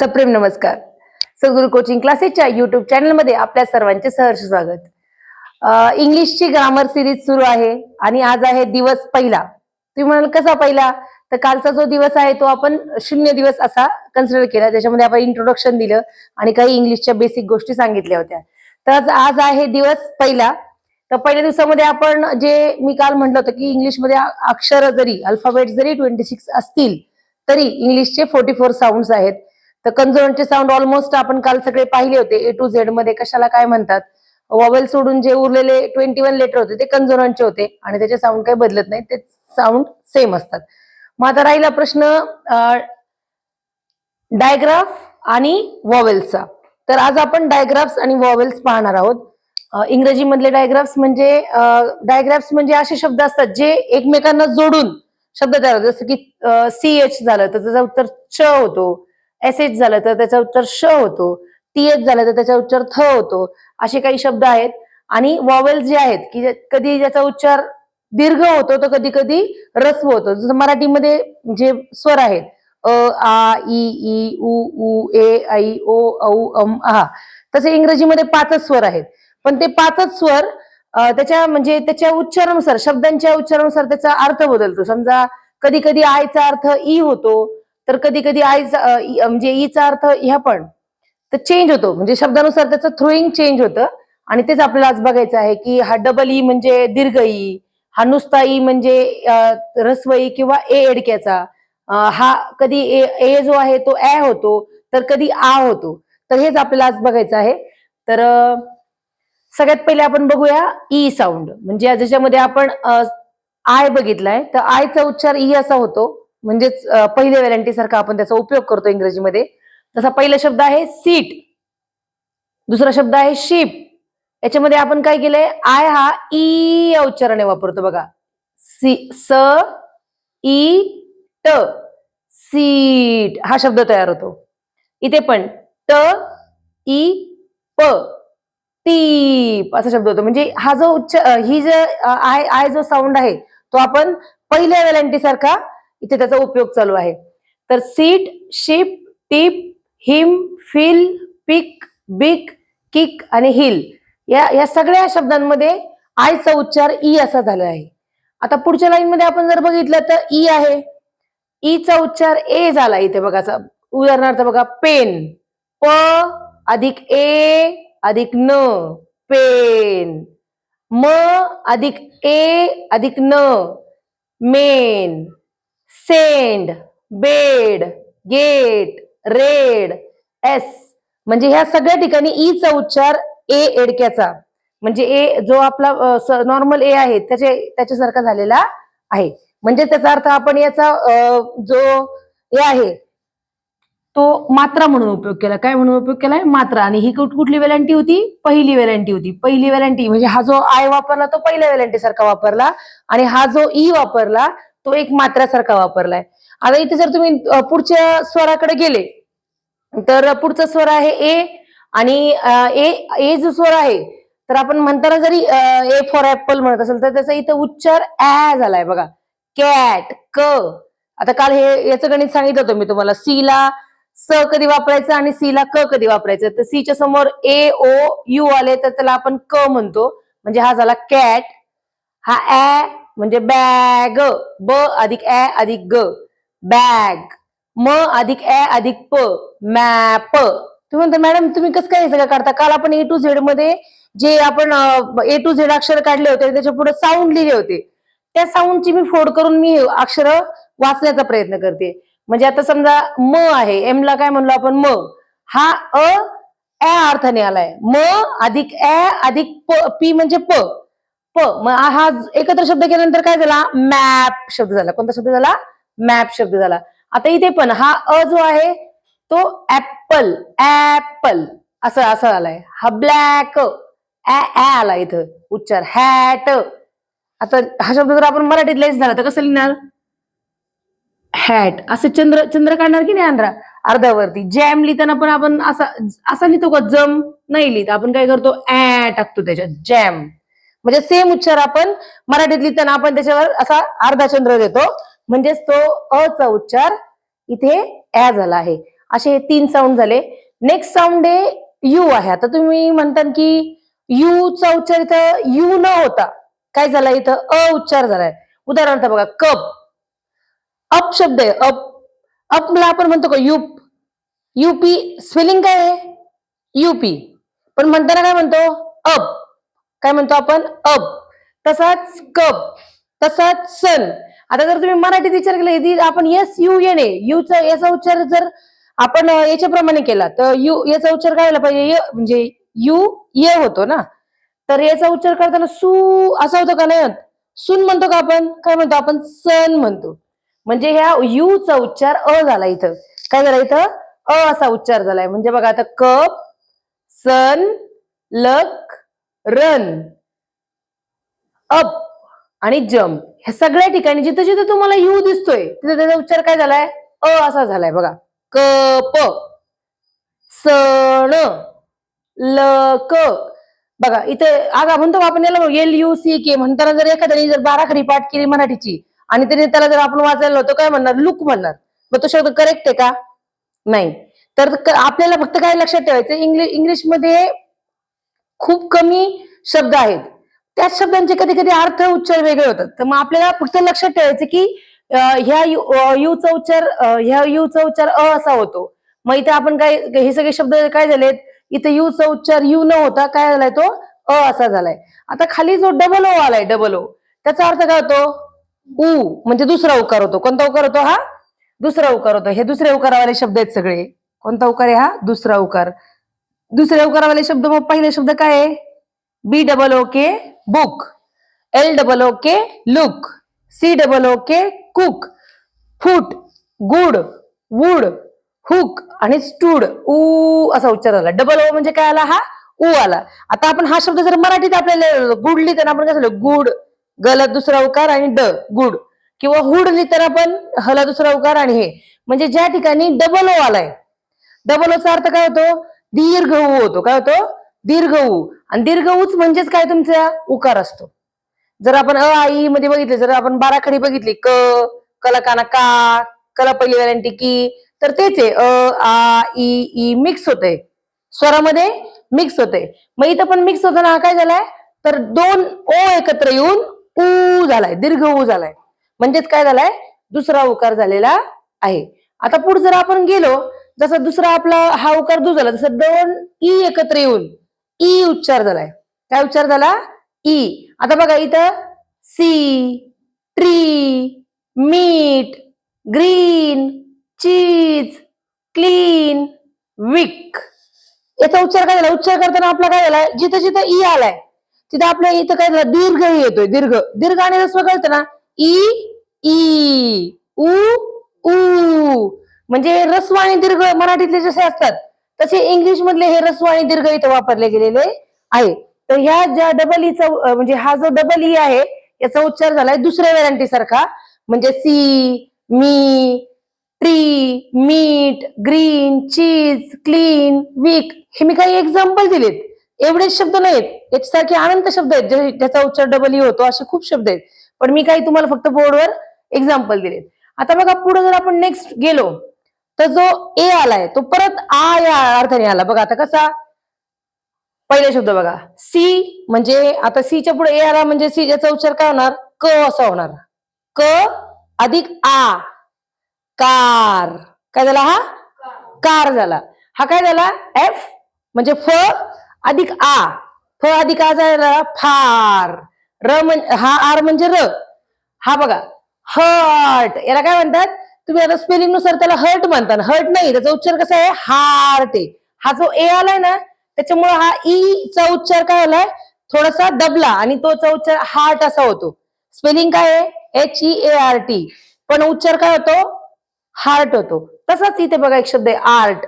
सप्रेम नमस्कार. सद्गुरू कोचिंग क्लासेसच्या युट्यूब चॅनलमध्ये आपल्या सर्वांचे सहर्ष स्वागत. इंग्लिशची ग्रामर सिरीज सुरू आहे आणि आज आहे दिवस पहिला. तुम्ही म्हणाल कसा पहिला? तर कालचा जो दिवस आहे तो आपण शून्य दिवस असा कन्सिडर केला. त्याच्यामध्ये आपण इंट्रोडक्शन दिलं आणि काही इंग्लिशच्या बेसिक गोष्टी सांगितल्या होत्या. तर आज- आज आहे दिवस पहिला. तर पहिल्या दिवसामध्ये आपण जे मी काल म्हटलं होतं की इंग्लिशमध्ये अक्षर जरी अल्फाबेट जरी ट्वेंटी सिक्स असतील तरी इंग्लिशचे फोर्टी फोर साऊंड आहेत. तर कन्झोनंटचे साऊंड ऑलमोस्ट आपण काल सगळे पाहिले होते. ए टू झेडमध्ये कशाला काय म्हणतात? वॉवेल सोडून जे उरलेले ट्वेंटी वन लेटर होते ते कन्झोनंटचे होते. आणि त्याचे साऊंड काही बदलत नाही ते साऊंड सेम असतात. मग आता राहिला प्रश्न डायग्राफ आणि वॉवेल्सचा तर आज आपण डायग्राफ्स आणि वॉवेल्स पाहणार आहोत. इंग्रजी इंग्रजीमधले डायग्राफ्स म्हणजे डायग्राफ्स म्हणजे असे शब्द असतात जे एकमेकांना जोडून शब्द तयार होतात. जसं की सी एच झालं तर त्याचा उत्तर च होतो. एस एच झालं तर त्याचा उच्चार श होतो. टी एच झालं तर त्याचा उच्चार थ होतो. असे काही शब्द आहेत. आणि वॉवेल्स जे आहेत की कधी ज्याचा उच्चार दीर्घ होतो तर कधी कधी रस्व होतो. जसं मराठीमध्ये जे स्वर आहेत अ आ ई ई उ उ ए ऐ ओ औ अम आ तसे इंग्रजीमध्ये पाचच स्वर आहेत. पण ते पाचच स्वर त्याच्या म्हणजे त्याच्या उच्चारानुसार शब्दांच्या उच्चारानुसार त्याचा अर्थ बदलतो. समजा कधी कधी आयचा अर्थ ई होतो तर कधी कधी आयचा इ- म्हणजे ईचा अर्थ ह्या पण. तर चेंज होतो. म्हणजे शब्दानुसार त्याचं थ्रोईंग चेंज होतं. आणि तेच आपल्याला आज बघायचं आहे की हा डबल ई e म्हणजे दीर्घ ई हा नुसता ई म्हणजे रस्वई ई किंवा ए एडक्याचा. हा कधी ए ए जो आहे तो ए होतो तर कधी आ होतो. तर हेच आपल्याला आज बघायचं आहे. तर सगळ्यात पहिले आपण बघूया e ई साऊंड म्हणजे ज्याच्यामध्ये आपण आय बघितलाय. तर आयचा उच्चार ई असा होतो. म्हणजेच पहिल्या व्हॅरंटी सारखा आपण त्याचा उपयोग करतो इंग्रजीमध्ये. तसा पहिला शब्द आहे सीट. दुसरा शब्द आहे शिप. याच्यामध्ये आपण काय केलंय? आय हा ई या उच्चाराने वापरतो बघा. सी स ई ट सीट. हा शब्द तयार होतो. इथे पण ट ई प टीप असा शब्द होतो. म्हणजे हा जो उच्च ही जे आय आय जो साऊंड आहे तो आपण पहिल्या वेलांटी सारखा इथे त्याचा उपयोग चालू आहे. तर sit ship tip him fill pick big kick आणि हिल या या सगळ्या शब्दांमध्ये आयचा उच्चार ई असा झाला आहे. आता पुढच्या लाईन मध्ये आपण जर बघितलं तर ई आहे. E ईचा उच्चार ए झाला इथे बघा. उदाहरणार्थ बघा पेन. प अधिक ए अधिक न. पेन. म अधिक ए अधिक न. Men. Send bed get red yes. म्हणजे ह्या सगळ्या ठिकाणी ई चा उच्चार ए एडक्याचा. म्हणजे ए जो आपला नॉर्मल ए आहे त्याचे त्याच्यासारखा झालेला आहे. म्हणजे त्याचा अर्थ आपण याचा जो ए आहे तो मात्रा म्हणून उपयोग केला. काय म्हणून उपयोग केलाय? मात्रा. आणि ही कुठली वेलंटी होती? पहिली वेलंटी होती. पहिली वेलंटी म्हणजे हा जो आय वापरला तो पहिल्या वेलांटी सारखा वापरला. आणि हा जो ई वापरला तो एक मात्रासारखा वापरलाय. आता इथे जर तुम्ही पुढच्या स्वराकडे गेले तर पुढचा स्वर आहे ए आणि ए ए जो स्वर आहे तर आपण म्हणताना जरी ए फॉर ऍपल म्हणत असेल तर त्याचा इथं उच्चार ऍ झालाय बघा. कॅट क. आता काल हे याचं गणित सांगितलं होतं मी तुम्हाला. सी ला स कधी वापरायचं आणि सी ला क कधी वापरायचं. तर सी च्या समोर ए ओ यू आले तर त्याला आपण क म्हणतो. म्हणजे हा झाला कॅट. हा ऍ म्हणजे बॅग ब अधिक ॲ अधिक ग बॅग म अधिक ॲ अधिक प मॅप. तुम्ही म्हणता मॅडम तुम्ही कसं काय सगळं काढता? काल आपण ए टू झेडमध्ये जे आपण ए टू झेड अक्षर काढले होते त्याच्या पुढे साऊंड लिहिले होते. त्या साऊंडची मी फोड करून मी अक्षर वाचण्याचा प्रयत्न करते. म्हणजे आता समजा म आहे एम ला काय म्हणलो आपण? म. हा अ अर्थाने आलाय. म अधिक ॲ अधिक प पी म्हणजे प. प मग हा एकत्र शब्द केल्यानंतर काय झाला? मॅप शब्द झाला. कोणता शब्द झाला? मॅप शब्द झाला. आता इथे पण हा अ जो आहे तो ऍपल ऍपल असं असं आलाय. हा ब्लॅक ऍ आला इथं. उच्चार हॅट. आता हा शब्द जर आपण मराठीत लिहायचा झाला तर कसं लिहिणार? हॅट. असं चंद्र चंद्र काढणार की नाही आंध्रा? अर्ध्यावरती जॅम लिहिताना पण आपण असा असा लिहितो का? जम नाही लिहित. आपण काय करतो? ऍ टाकतो त्याच्यात. जॅम. म्हणजे सेम उच्चार आपण मराठीत लिहिताना आपण त्याच्यावर असा अर्धा चंद्र देतो. म्हणजेच तो अ चा उच्चार इथे ॲ झाला आहे. असे हे तीन साऊंड झाले. नेक्स्ट साऊंड आहे यू आहे. आता तुम्ही म्हणता की यू चा उच्चार इथं यू न होता काय झाला? इथं अ उच्चार झालाय. उदाहरणार्थ बघा कप. अप शब्द आहे अप. अपला आपण म्हणतो का युप. युपी स्पेलिंग काय आहे? युपी. पण म्हणताना काय म्हणतो? अप. काय म्हणतो आपण? अब. तसाच कप तसाच सन. आता जर तुम्ही मराठीत विचार केला यदि आपण येस यू येणे यूचा याचा उच्चार जर आपण याच्याप्रमाणे केला तर यू याचा उच्चार काय व्हायला पाहिजे? य म्हणजे यू ये होतो ना? तर याचा उच्चार करताना सु असा होतो का नाही? सुन म्हणतो का आपण? काय म्हणतो आपण? सन म्हणतो. म्हणजे ह्या यू चा उच्चार अ झाला इथं. काय झाला इथं? अ असा उच्चार झालाय. म्हणजे बघा आता cup sun luck run up आणि जम्प ह्या सगळ्या ठिकाणी जिथं जिथं तुम्हाला यू दिसतोय तिथं त्याचा उच्चार काय झालाय? अ असा झालाय बघा. कप सण लक बघा इथे आग म्हणतो तर आपण याला एल यू सी के म्हणताना जर एखाद्याने जर बाराखडी पाठ केली मराठीची आणि त्याने त्याला जर आपण वाचायला होतो काय म्हणणार? लुक म्हणणार. मग तो शब्द करेक्ट आहे का? नाही. तर आपल्याला फक्त काय लक्षात ठेवायचं? इंग्लिश इंग्लिशमध्ये खूप कमी शब्द आहेत. त्याच शब्दांचे कधी कधी अर्थ उच्चार वेगळे होतात. तर मग आपल्याला फक्त लक्षात ठेवायचं की ह्या यू- अं, यूचा उच्चार ह्या यूचा उच्चार अ असा होतो. मग इथे आपण काय हे सगळे शब्द काय झालेत? इथे यूचा उच्चार यू न होता काय झालाय तो? अ असा झालाय. आता खाली जो डबल ओ आलाय डबल ओ त्याचा अर्थ काय होतो? उ म्हणजे दुसरा उकार होतो. कोणता उकार होतो हा? दुसरा उकार होतो. हे दुसऱ्या उकारावाले शब्द आहेत सगळे. कोणता उकार आहे हा? दुसरा उकार. दुसरे उकारावाले शब्द मग पहिले शब्द काय आहे? B double O K book L double O K look C double O K cook foot good wood hook आणि स्टूड ऊ असा उच्चार झाला डबल ओ म्हणजे काय आला? हा ऊ आला. आता आपण हा शब्द जर मराठीत आपल्याला गुड लिहिताना आपण काय झालं गुड गलत दुसरा उकार आणि ड गुड किंवा हुड लिहिताना आपण हला दुसरा उकार आणि हे. म्हणजे ज्या ठिकाणी डबल ओ आलाय. डबल ओचा अर्थ काय होतो? दीर्घ ऊ होतो. काय होतो? दीर्घ ऊ आणि दीर्घ ऊच म्हणजेच काय तुमचा? उकार असतो. जर आपण अ आई मध्ये बघितले जर आपण बाराखडी बघितली क कला काना का कला पहिली वेळांटी की तर तेच आहे. अ आ ई ई मिक्स होते स्वरामध्ये मिक्स होते मग इथं पण मिक्स होताना हा काय झालाय? तर दोन ओ एकत्र येऊन ऊ झालाय. दीर्घ ऊ झालाय. म्हणजेच काय झालाय? दुसरा उकार झालेला आहे. आता पुढे जर आपण गेलो जसं दुसरा आपला हा उकार दू झाला तसं दोन ई एकत्र येऊन ई उच्चार झालाय. काय उच्चार झाला? ई. आता बघा इथं sea tree meet green cheese clean week. याचा उच्चार काय झाला? उच्चार करताना आपला काय झाला? जिथं जिथं ई आलाय तिथं आपल्या इथं काय झालं? दीर्घ येतोय दीर्घ. दीर्घ आणि रस्व कळतं ना? ई ई उ उ. म्हणजे रस्व आणि दीर्घ मराठीतले जसे असतात तसे इंग्लिश मधले हे रस्व आणि दीर्घ इथं वापरले गेलेले आहे. तर ह्या ज्या डबल ईचा e म्हणजे हा जो डबल ई e आहे याचा उच्चार झालाय दुसऱ्या वेरांटी सारखा. म्हणजे sea me tree meet green cheese clean week हे मी काही एक्झाम्पल दिलेत. एवढेच शब्द नाहीत. याच्यासारखे अनंत शब्द आहेत ज्याचा उच्चार डबल ई e होतो असे खूप शब्द आहेत. पण मी काही तुम्हाला फक्त बोर्डवर एक्झाम्पल दिलेत. आता बघा पुढे जर आपण नेक्स्ट गेलो तर जो ए आलाय तो परत आ या अर्थाने आला. बघा आता कसा? पहिला शब्द बघा. सी म्हणजे आता सीच्या पुढे ए आला म्हणजे सी याचा उच्चार काय होणार? क असा होणार. क अधिक आ. कार. काय झाला हा? कार झाला. हा काय झाला? एफ म्हणजे फ अधिक आ. फ अधिक आ झाला फार. र म्हणजे हा आर म्हणजे र. हा बघा. हर्ट. याला काय म्हणतात? तुम्ही आता स्पेलिंगनुसार त्याला हर्ट म्हणता हर्ट नाही त्याचा उच्चार कसा आहे? हार्ट आहे. हा जो ए आलाय ना त्याच्यामुळे हा ई चा उच्चार काय आलाय? थोडासा दबला आणि तोचा उच्चार हार्ट असा होतो. स्पेलिंग काय आहे? H E A R T पण उच्चार काय होतो? हार्ट होतो. तसाच इथे बघा एक शब्द आहे आर्ट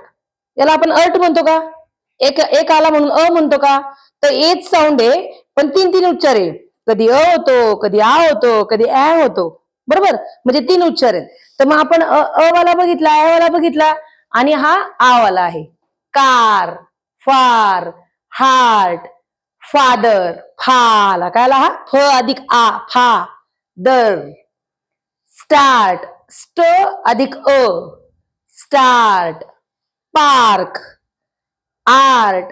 याला आपण अर्ट म्हणतो का? एक एक आला म्हणून अ म्हणतो का? तर एच साऊंड आहे पण तीन तीन उच्चार आहे. कधी अ होतो कधी आ होतो कधी ऍ होतो. बरोबर? म्हणजे तीन उच्चार आहेत. तर मग आपण अ वाला बघितला अवाला वाला बघितला आणि हा आ वाला आहे. कार फार हार्ट फादर फाला काय आला हा? फ अधिक आ फा दर. स्टार्ट स्ट अधिक अ. स्टार्ट पार्क आर्ट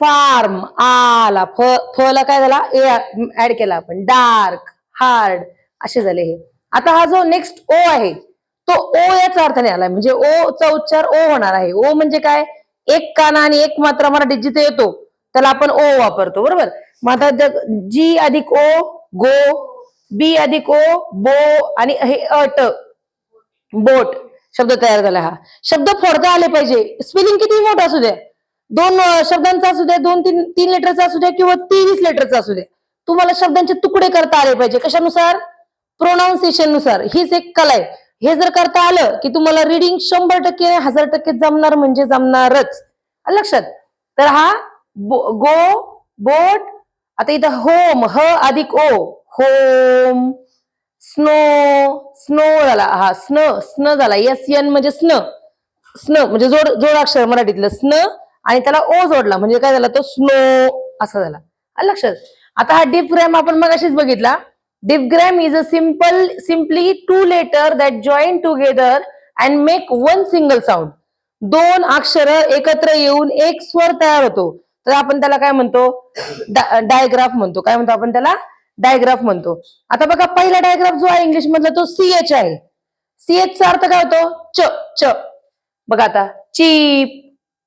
फार्म आला फ फला काय झाला? ऍड केला आपण. डार्क हार्ड असे झाले हे. आता हा जो नेक्स्ट ओ आहे तो ओ याचा अर्थाने आलाय. म्हणजे ओ चा उच्चार ओ होणार आहे. ओ म्हणजे काय? एक काना आणि एक मात्रा मराठीत जिथे येतो त्याला आपण ओ वापरतो. बरोबर? मग आता जी अधिक ओ गो बी अधिक ओ बो आणि हे अट बोट शब्द तयार झाला हा. शब्द फोडता आले पाहिजे. स्पेलिंग किती मोठा असू द्या. दोन शब्दांचा असू द्या दोन तीन तीन लेटरचा असू द्या किंवा तेवीस लेटरचा असू द्या. तुम्हाला शब्दांचे तुकडे करता आले पाहिजे. कशानुसार? प्रोनाऊन्सिएशननुसार. हीच एक कला आहे. हे जर करता आलं की तुम्हाला रिडिंग शंभर टक्के हजार टक्के जमणार म्हणजे जमणारच. लक्षात तर हा बो- गो बोट आता इथं होम ह अधिक ओ होम स्नो स्नो झाला हा स्न स्न झाला एस एन म्हणजे स्न स्न म्हणजे जोड जोडाक्षर मराठीतलं स्न आणि त्याला ओ जोडला म्हणजे काय झाला तो स्नो असा झाला. लक्षात आता हा डिफग्रॅम आपण मग अशीच बघितला digraph is a simple simply two letter that join together and make one single sound दोन अक्षर एकत्र येऊन एक स्वर तयार होतो. तर आपण त्याला काय म्हणतो? डायग्राफ म्हणतो. काय म्हणतो आपण त्याला? डायग्राफ म्हणतो. आता बघा पहिला डायग्राफ जो आहे इंग्लिश मधला तो सी एच आहे. सी एच चा अर्थ काय होतो? च च. बघा आता. चीप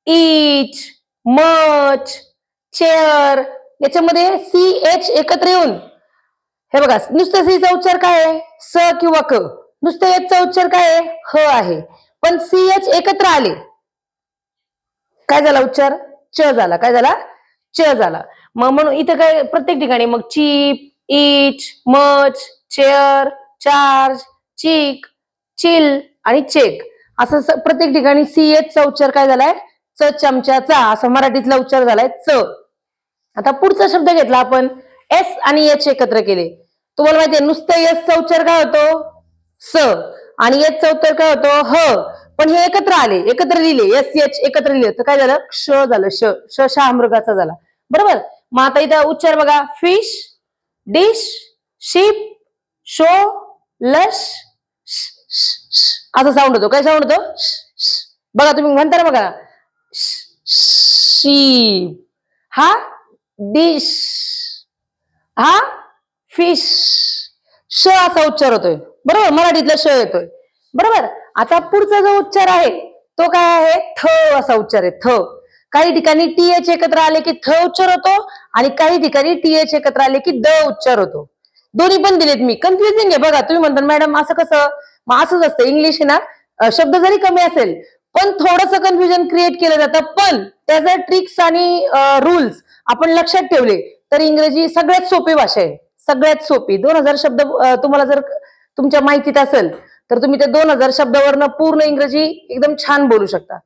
इच मच चेअर याच्यामध्ये सी एच एकत्र येऊन हे बघा नुसतं सी चा उच्चार काय आहे? स किंवा क. नुसतं एच चा उच्चार काय आहे? ह आहे. पण सी एच एकत्र आले. काय झाला उच्चार? च झाला. काय झाला? च झाला. मग म्हणून इथं काय प्रत्येक ठिकाणी मग cheap each much chair charge chick chill आणि चेक. असं प्रत्येक ठिकाणी सी एच चा उच्चार काय झालाय? च चमच्याचा. असं मराठीतला उच्चार झालाय च. आता पुढचा शब्द घेतला आपण. एस आणि एच एकत्र केले. तुम्हाला माहितीये नुसतं एस चा उच्चार काय होतो? स. आणि एच चा उच्चार काय होतो? ह. पण हे एकत्र आले एकत्र लिहिले. एस एच एकत्र लिहिले. तर काय झालं? क्ष झालं. श. श शहा मृगाचा झाला. बरोबर? मग आता इथं उच्चार बघा. Fish dish ship show lush असा साऊंड होतो. काय साऊंड होतो? श, श. बघा तुम्ही म्हणता ना बघा. शीप हा? डिश हा? फिश श असा उच्चार होतोय. बरोबर? मराठीतला श येतोय. बरोबर? आता पुढचा जो उच्चार आहे तो काय आहे? थ असा उच्चार आहे. थ. काही ठिकाणी टी एच एकत्र आले की थ उच्चार होतो आणि काही ठिकाणी टी एच एकत्र आले की द उच्चार होतो. दोन्ही पण दिलेत मी. कन्फ्युजिंग आहे बघा. तुम्ही म्हणता मॅडम असं कसं? मग असंच असतं. इंग्लिश ना? शब्द जरी कमी असेल पण थोडंसं कन्फ्युजन क्रिएट केलं जातं. पण त्याचा ट्रिक्स आणि रूल्स आपण लक्षात ठेवले. तर इंग्रजी सगळ्यात सोपी भाषा आहे. सगळ्यात सोपी. दोन हजार शब्द तुम्हाला जर तुमच्या माहितीत असेल तर तुम्ही त्या दोन हजार शब्दावरनं पूर्ण इंग्रजी एकदम छान बोलू शकता.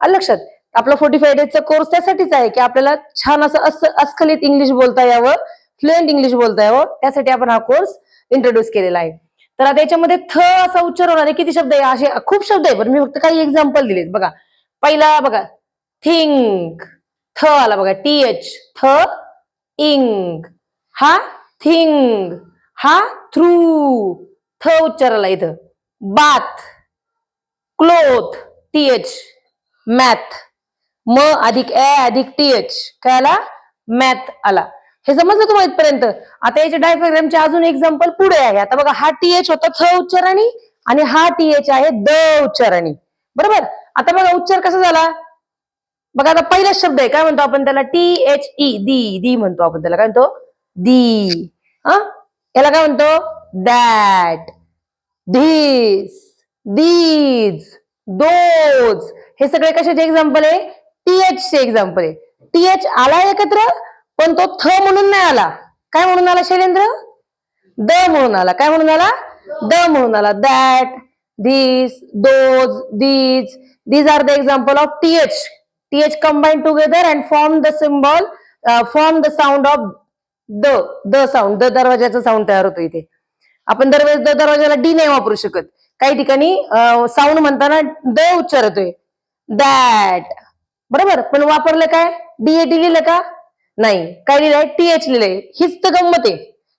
आलं लक्षात आपला फोर्टी फाय डेजचा कोर्स त्यासाठीच आहे की आपल्याला छान असं अस- अस्खलित इंग्लिश बोलता यावं फ्लुएंट इंग्लिश बोलता यावं त्यासाठी आपण हा कोर्स इंट्रोड्यूस केलेला आहे. तर आता याच्यामध्ये थ असा उच्चार होणारे किती शब्द आहे? असे खूप शब्द आहे पण मी फक्त काही एक्झाम्पल दिलेत. बघा पहिला बघा थिंक थ आला बघा टी एच थ इंग हा थिंग हा थ्रू थ उच्चार आला इथं. Bath cloth T H math म अधिक ए अधिक टी एच काय आला. मॅथ आला हे समजलं तुम्हाला इथपर्यंत? आता याच्या डायग्रामचे अजून एक्झाम्पल पुढे आहे. आता बघा हा टी एच होता थ उच्चारणी आणि हा टी एच आहे द उच्चारणी बरोबर? आता बघा उच्चार कसा झाला? बघा आता पहिला शब्द आहे. काय म्हणतो आपण त्याला? T H E the the म्हणतो आपण त्याला. काय म्हणतो? दी हा? याला काय म्हणतो? दॅट धीस दीज दोज हे सगळे कशाचे एक्झाम्पल आहे? टीएच चे एक्झाम्पल आहे. टीएच आला एकत्र पण तो थ म्हणून नाही आला. काय म्हणून आला शैलेंद्र? द म्हणून आला. काय म्हणून आला? द म्हणून आला. That this those these these are the example of TH TH together together and form the symbol form the sound of the the sound the दरवाजाचा साऊंड तयार होतो इथे. आपण दरवेळेस द दरवाजाला डी नाही वापरू शकत. काही ठिकाणी साऊंड म्हणताना द उच्चारतोय. दॅट बरोबर? पण वापरलं काय? डीएटी लिहिलं का? नाही. काय लिहिलंय टी एच लिहिलंय हीच तर गंमत आहे.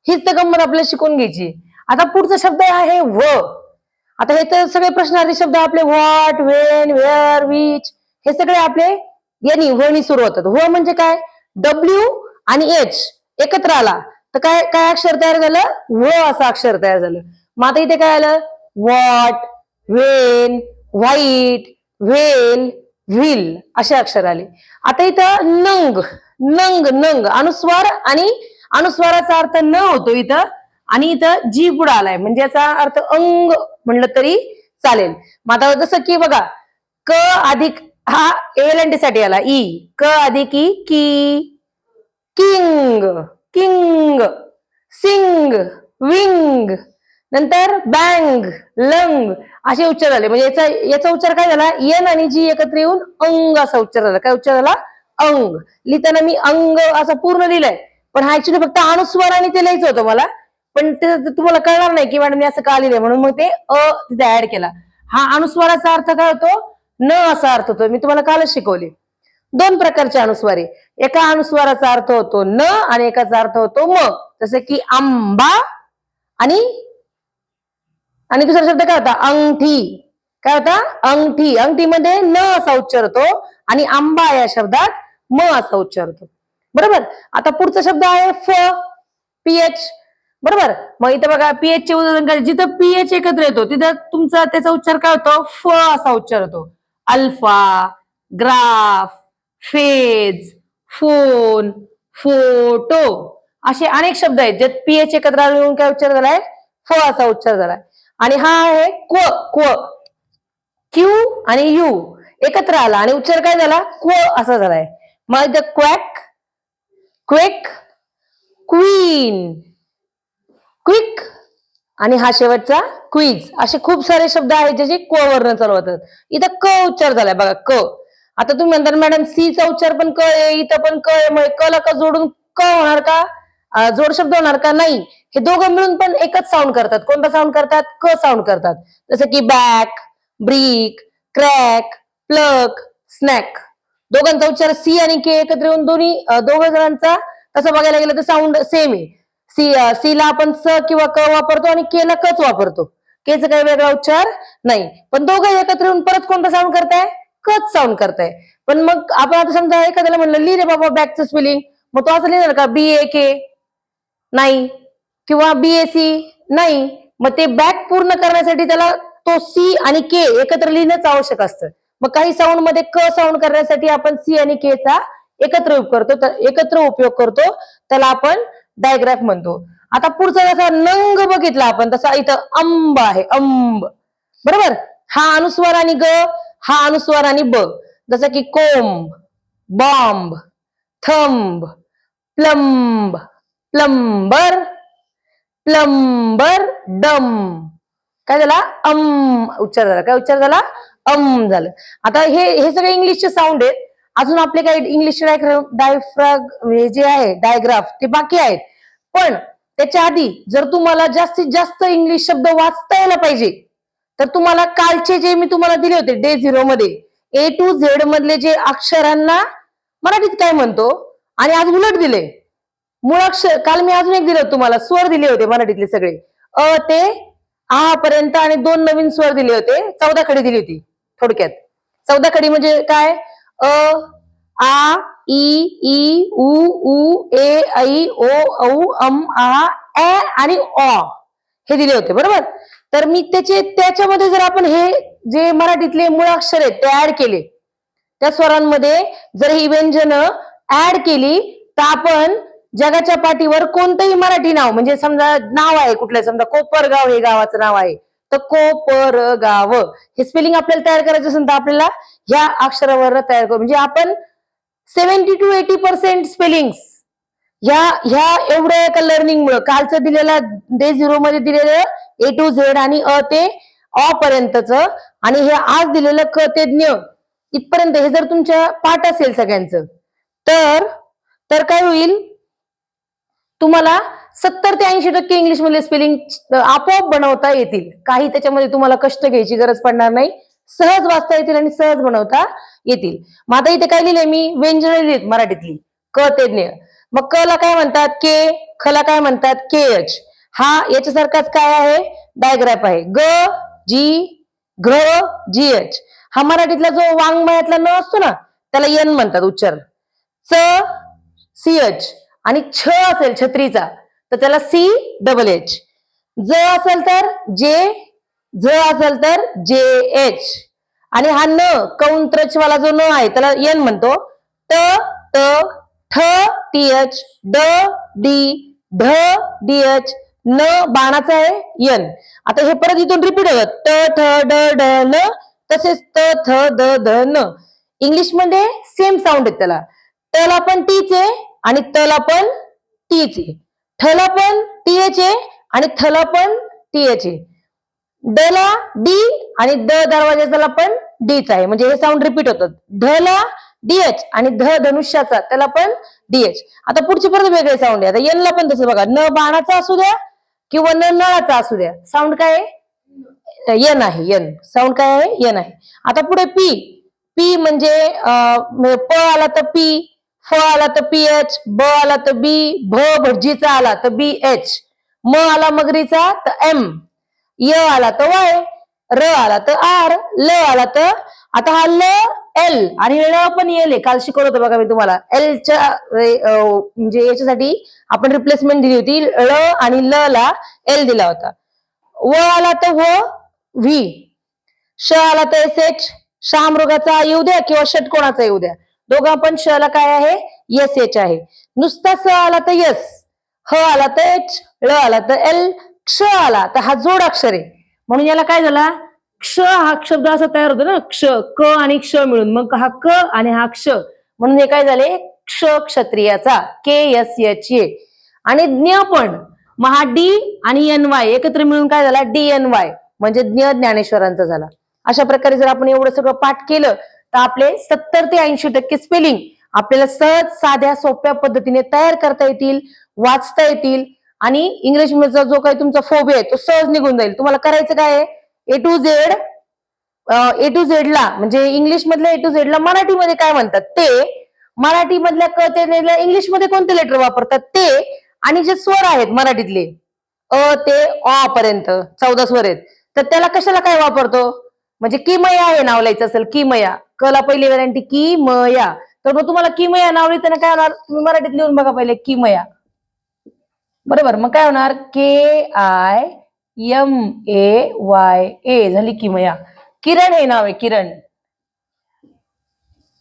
हीच तर गंमत आपल्याला शिकून घ्यायची आता पुढचा शब्द आहे व. आता हे तर सगळे प्रश्नार्थी शब्द आपले. व्हॉट वेन वेअर विच हे सगळे आपले यांनी होणी सुरू होतात. व म्हणजे काय? डब्ल्यू आणि एच एकत्र आला. तर काय काय अक्षर तयार झालं? व असं अक्षर तयार झालं. मग आता इथे काय आलं? What when white well wheel असे अक्षर आले. आता इथं नंग नंग नंग. अनुस्वार आणि अनुस्वाराचा अर्थ न होतो इथं. आणि इथं जी पुढं आलाय. म्हणजे याचा अर्थ अंग म्हणलं तरी चालेल. मग आता जसं की बघा क अधिक हा एल आला. ई क अधिक ई की. किंग किंग सिंग विंग नंतर बँग लंग असे उच्चार झाले म्हणजे याचा याचा उच्चार काय झाला? यन आणि जी एकत्र येऊन अंग असा उच्चार झाला. काय उच्चार झाला? अंग. लिहिताना मी अंग असा पूर्ण लिहिलंय. पण हा ऍक्च्युली फक्त अनुस्वार आणि ते लिहायचं होतं मला. पण ते ते तुम्हाला कळणार नाही की मॅडम मी असं का लिहिलंय? म्हणून मग ते अ तिथे ऍड केला. हा अनुस्वाराचा अर्थ काय होतो? न असा अर्थ होतो. मी तुम्हाला कालच शिकवले. दोन प्रकारचे अनुस्वारी. एका अनुस्वाराचा अर्थ होतो न आणि एकाचा अर्थ होतो म. जसं की आंबा आणि आणि दुसरा शब्द काय होता? अंगठी. काय होता? अंगठी. अंगठीमध्ये न असा उच्चार होतो आणि आंबा या शब्दात म असा उच्चार होतो. बरोबर? आता पुढचा शब्द आहे फ पीएच बरोबर? मग इथं बघा पीएच चे उदाहरण काय जिथं पीएच एकत्र येतो तिथं तुमचा त्याचा उच्चार काय होतो? फ असा उच्चार होतो. Alpha graph phase phone photo असे अनेक शब्द आहेत ज्यात पीएच एकत्र येऊन काय उच्चार झालाय? फ असा उच्चार झालाय. आणि हा आहे क्व क्व. क्यू आणि यू एकत्र आला आणि उच्चार काय झाला? क्व असा झालाय. मग the quack quake queen. Quick आणि हा शेवटचा क्वीज असे खूप सारे शब्द आहेत ज्याचे क वर्ण चालू होतात इथं क उच्चार झालाय बघा क. आता तुम्ही म्हणता मॅडम सी चा उच्चार पण क आहे इथं पण क आहे क ला क जोडून क होणार का? जोड शब्द होणार का? नाही. हे दोघं मिळून पण एकच साऊंड करतात. कोणता साऊंड करतात? क साऊंड करतात. जसं की back brick crack plug snack दोघांचा उच्चार सी आणि के एकत्र येऊन दोन्ही दोघ दोघं जणांचा तसं बघायला गेलं तर साऊंड सेम आहे. सी सी ला आपण स किंवा क वापरतो आणि के ला कच वापरतो. केचा काही वेगळा उच्चार नाही. पण दोघं एकत्र येऊन परत कोणता साऊंड करताय? कच साऊंड करताय. पण मग आपण आता समजा एखाद्याला म्हणलं लिहि रे बाबा बॅकचं स्पेलिंग मग तो असं लिहिणार का? बी ए के नाही. किंवा बी ए सी नाही. मग ते बॅक पूर्ण करण्यासाठी त्याला तो सी आणि के एकत्र लिहिणंच आवश्यक असतं. मग काही साऊंडमध्ये क साऊंड करण्यासाठी आपण सी आणि के चा एकत्र उपयोग करतो. तर एकत्र उपयोग करतो. त्याला आपण डायग्राफ म्हणतो. आता पुढचा जसा नंग बघितला आपण तसा इथं अंब आहे अंब. बरोबर? हा अनुस्वार आणि ग हा अनुस्वार आणि ब. जसं की comb bomb thumb plumb plumber plumber dumb. काय झाला? अम. उच्चार झाला. काय उच्चार झाला? अम झालं. आता हे हे सगळे इंग्लिशचे साऊंड आहेत. अजून आपले काही इंग्लिश डायफ्रॅग हे जे आहे डायग्राफ ते बाकी आहेत. पण त्याच्या आधी जर तुम्हाला जास्तीत जास्त इंग्लिश शब्द वाचता यायला पाहिजे तर तुम्हाला कालचे जे मी तुम्हाला दिले होते डे झिरो मध्ये ए टू झेड मधले जे अक्षरांना मराठीत काय म्हणतो आणि आज उलट दिले. मुळाक्षर काल मी अजून एक दिलं तुम्हाला स्वर दिले होते मराठीतले सगळे. अ ते आ पर्यंत आणि दोन नवीन स्वर दिले होते चौदा खडी दिली होती थोडक्यात. चौदा खडी म्हणजे काय? अ आ ई ई उ उ ए ऐ ओ औ अम आ ए आणि अ हे दिले होते बरोबर? तर मी त्याचे त्याच्यामध्ये जर आपण हे जे मराठीतले मुळाक्षर आहेत ते ऍड केले त्या स्वरांमध्ये जर ही व्यंजन ऍड केली तर आपण जगाच्या पाठीवर कोणतंही मराठी नाव म्हणजे समजा नाव आहे कुठलं समजा कोपरगाव हे गावाचं नाव आहे तर कोपरगाव हे स्पेलिंग आपल्याला तयार करायचं असेल तर आपल्याला ह्या अक्षरावर तयार करू. म्हणजे आपण seventy to eighty percent spelling ह्या ह्या एवढ्या एका लर्निंग मुळे कालचं दिलेलं डे झिरो मध्ये दिलेलं ए टू झेड आणि अ ते अ पर्यंतच आणि हे आज दिलेलं क ते ज्ञ इथपर्यंत हे जर तुमच्या पाठ असेल सगळ्यांचं तर तर काय होईल? तुम्हाला सत्तर ते ऐंशी टक्के इंग्लिशमधले स्पेलिंग आपोआप बनवता येतील. काही त्याच्यामध्ये तुम्हाला कष्ट घ्यायची गरज पडणार नाही. सहज वाचता येतील आणि सहज बनवता येतील. मग आता इथे काय लिहिलंय मी? व्यंजन लिहित मराठीतली क ते ज्ञ. मग क ला काय म्हणतात? के. खला काय म्हणतात? के एच हा याच्यासारखाच काय आहे? डायग्राफ आहे. ग जी घ जी एच हा मराठीतला जो वाङ्मयातला न असतो ना त्याला यन म्हणतात उच्चार च सी एच आणि छ असेल छत्रीचा तर त्याला सी डबल एच ज असेल तर जे ज असेल तर जे एच. आणि हा न कौंत्रच वाला जो न आहे त्याला एन म्हणतो. ट त ठ टी एच ड डी ढ डी एच न बाणाचा आहे यन आता हे परत इथून रिपीट होतं. ट ठ ड ड न तसेच त थ द ध न. इंग्लिशमध्ये सेम साऊंड आहेत त्याला. टला पण टीच आहे आणि तला पण टीच आहे. ठला पण टी एच आहे आणि थला पण टी एच आहे. ड ला डी आणि द दरवाजाला पण डीच आहे. म्हणजे हे साऊंड रिपीट होतं. ढ ला डीएच आणि ध धनुष्याचा त्याला पण डीएच आता पुढचे परत वेगळे साऊंड आहे. आता एनला ला पण तसं बघा. न बाणाचा असू द्या किंवा न नळाचा असू द्या. साऊंड काय आहे? यन आहे यन साऊंड काय आहे? यन आहे. आता पुढे पी पी म्हणजे, म्हणजे प आला तर पी फ आला तर पी एच ब आला तर बी भ भटजीचा आला तर बी एच म आला मगरीचा तर एम य आला तर वाय र आला तर आर ल आला तर आता हा ल एल. आणि ल पण एल आहे. काल शिकवलं होतं बघा मी तुम्हाला. एलच्या म्हणजे याच्यासाठी आपण रिप्लेसमेंट दिली होती. ल आणि ल ला एल दिला होता. व आला तर व व्ही श आला तर एस एच शहामृगाचा येऊ द्या किंवा षटकोणाचा येऊ द्या. दोघा पण श ला काय आहे? एस एच आहे. नुसता स आला तर यस ह आला तर एच ळ आला तर एल क्ष आला तर हा जोड अक्षर आहे. म्हणून याला काय झाला? क्ष हा शब्द असा तयार होतो ना क्ष क आणि क्ष मिळून. मग हा क आणि हा क्ष. म्हणून हे काय झाले? क्ष क्षत्रियाचा के एस एच ए आणि ज्ञ पण मग हा डी आणि एन वाय एकत्र मिळून काय झाला? डी एन वाय म्हणजे ज्ञ ज्ञानेश्वरांचा झाला. अशा प्रकारे जर आपण एवढं सगळं पाठ केलं तर आपले सत्तर ते ऐंशी टक्के स्पेलिंग आपल्याला सहज साध्या सोप्या पद्धतीने तयार करता येतील वाचता येतील आणि इंग्रजीचा जो काही तुमचा फोबे आहे तो सहज निघून जाईल. तुम्हाला करायचं काय A to Z A to Z ला म्हणजे इंग्लिश मधल्या ए टू झेड ला मराठीमध्ये काय म्हणतात? ते. मराठी मधल्या क ते इंग्लिशमध्ये कोणते लेटर वापरतात? ते. आणि जे स्वर आहेत मराठीतले अ ते अ पर्यंत चौदा स्वर आहेत. तर त्याला कशाला काय वापरतो? म्हणजे किमया हे नाव लिहायचं असेल किमया. कला पहिली व्हॅरंटी किमया. तर मग तुम्हाला किमया नाव लिहिताना काय होणार? तुम्ही मराठीत लिहून बघा पहिले किमया. बरोबर मग काय होणार? K I M A Y A झाली किमया किरण हे नाव आहे किरण.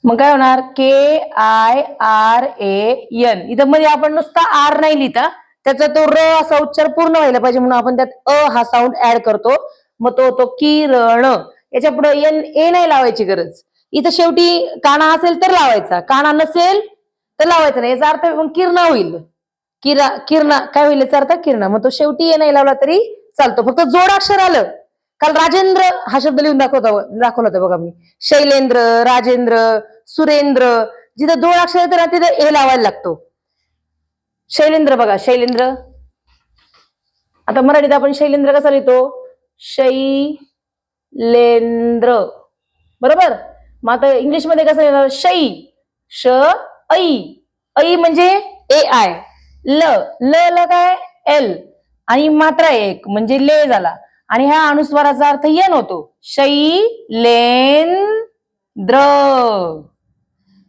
मग काय होणार? K I R A N इथं मध्ये आपण नुसता आर नाही लिहिता. त्याचा तो र असा उच्चार पूर्ण व्हायला पाहिजे म्हणून आपण त्यात अ हा साऊंड ऍड करतो. मग तो होतो किरण. याच्यापुढे एन ए नाही लावायची गरज. इथं शेवटी काना असेल तर लावायचा. काना नसेल तर लावायचा नाही. याचा अर्थ मग किरण होईल. किरा किरणा काय होईल याचा अर्थ किरणा. मग तो शेवटी ये नाही लावला तरी चालतो. फक्त जोडाक्षर आलं. काल राजेंद्र हा शब्द लिहून दाखवता दाखवला होता बघा मी. शैलेंद्र राजेंद्र सुरेंद्र जिथं दोन अक्षर येतं ना तिथं ए लावायला लागतो. शैलेंद्र बघा शैलेंद्र. आता मराठीत आपण शैलेंद्र कसा लिहितो? शैलेंद्र. बरोबर? मग आता इंग्लिशमध्ये कसं लिहिणार? शै श ऐ. ऐ म्हणजे ए आय ल ल ल काय? एल आणि मात्रा एक म्हणजे ले झाला. आणि ह्या अनुस्वाराचा अर्थ येन होतो शई लेन द्र.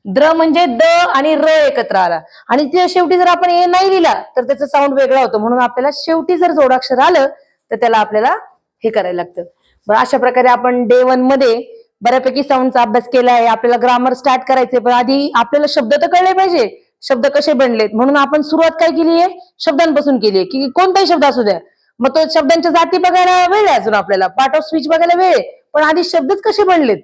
द्र म्हणजे द आणि र एकत्र आला. आणि त्या शेवटी जर आपण ए नाही लिहिला तर त्याचा साऊंड वेगळा होतो. म्हणून आपल्याला शेवटी जर जोडाक्षर आलं तर त्याला आपल्याला हे करायला लागतं. बरं अशा प्रकारे आपण डे वनमध्ये बऱ्यापैकी साऊंडचा अभ्यास केला आहे. आपल्याला ग्रामर स्टार्ट करायचे पण आधी आपल्याला शब्द तर कळले पाहिजे. शब्द कसे बनलेत? म्हणून आपण सुरुवात काय केली आहे? शब्दांपासून केली आहे. की कोणताही शब्द असू द्या. मग तो शब्दांच्या जाती बघायला वेळ आहे अजून आपल्याला. पार्ट ऑफ स्पीच बघायला वेळ आहे. पण आधी शब्दच कसे बनलेत?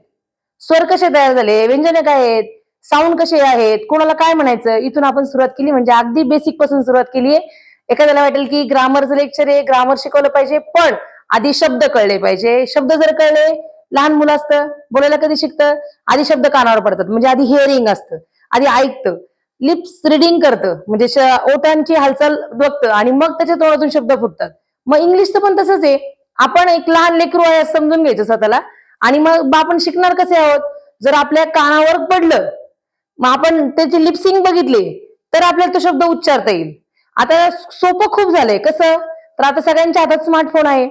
स्वर कसे तयार झाले? व्यंजने काय आहेत? साऊंड कसे आहेत? कोणाला काय म्हणायचं? इथून आपण सुरुवात केली. म्हणजे अगदी बेसिकपासून सुरुवात केली आहे. एखाद्याला वाटेल की ग्रामरचं लेक्चर आहे. ग्रामर शिकवलं पाहिजे. पण आधी शब्द कळले पाहिजे. शब्द जर कळले लहान मुलं असतं बोलायला कधी शिकतं? आधी शब्द कानावर पडतात. म्हणजे आधी हिअरिंग असतं. आधी ऐकतं. लिप्स रिडिंग करतं. म्हणजे ओठांची हालचाल बघतं आणि मग त्याच्या तोंडातून शब्द फुटतात. मग इंग्लिशचं पण तसंच आहे. आपण एक लहान लेकरू आहे समजून घ्यायचं स्वतःला. आणि मग आपण शिकणार कसे आहोत? जर आपल्या कानावर पडलं मग आपण त्याची लिपसिंग बघितली तर आपल्याला तो शब्द उच्चारता येईल. आता सोपं खूप झालंय. कसं? तर आता सगळ्यांच्या हातात स्मार्टफोन आहे.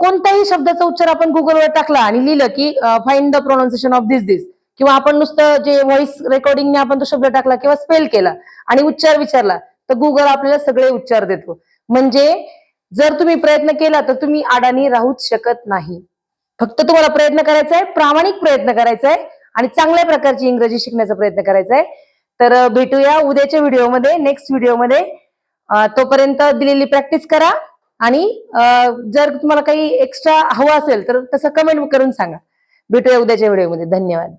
कोणत्याही शब्दाचा उच्चार आपण गुगलवर टाकला आणि लिहिलं की find the pronunciation of this this किंवा आपण नुसतं जे व्हॉइस रेकॉर्डिंगने आपण तो शब्द टाकला किंवा स्पेल केला आणि उच्चार विचारला तर गुगल आपल्याला सगळे उच्चार देतो. म्हणजे जर तुम्ही प्रयत्न केला तर तुम्ही अडाणी राहूच शकत नाही. फक्त तुम्हाला प्रयत्न करायचा आहे प्रामाणिक प्रयत्न करायचा आहे आणि चांगल्या प्रकारची इंग्रजी शिकण्याचा प्रयत्न करायचा आहे. तर भेटूया उद्याच्या व्हिडिओमध्ये नेक्स्ट व्हिडिओमध्ये. तोपर्यंत दिलेली प्रॅक्टिस करा आणि जर तुम्हाला काही एक्स्ट्रा हवं असेल तर तसं कमेंट करून सांगा. भेटूया उद्याच्या व्हिडिओमध्ये. धन्यवाद.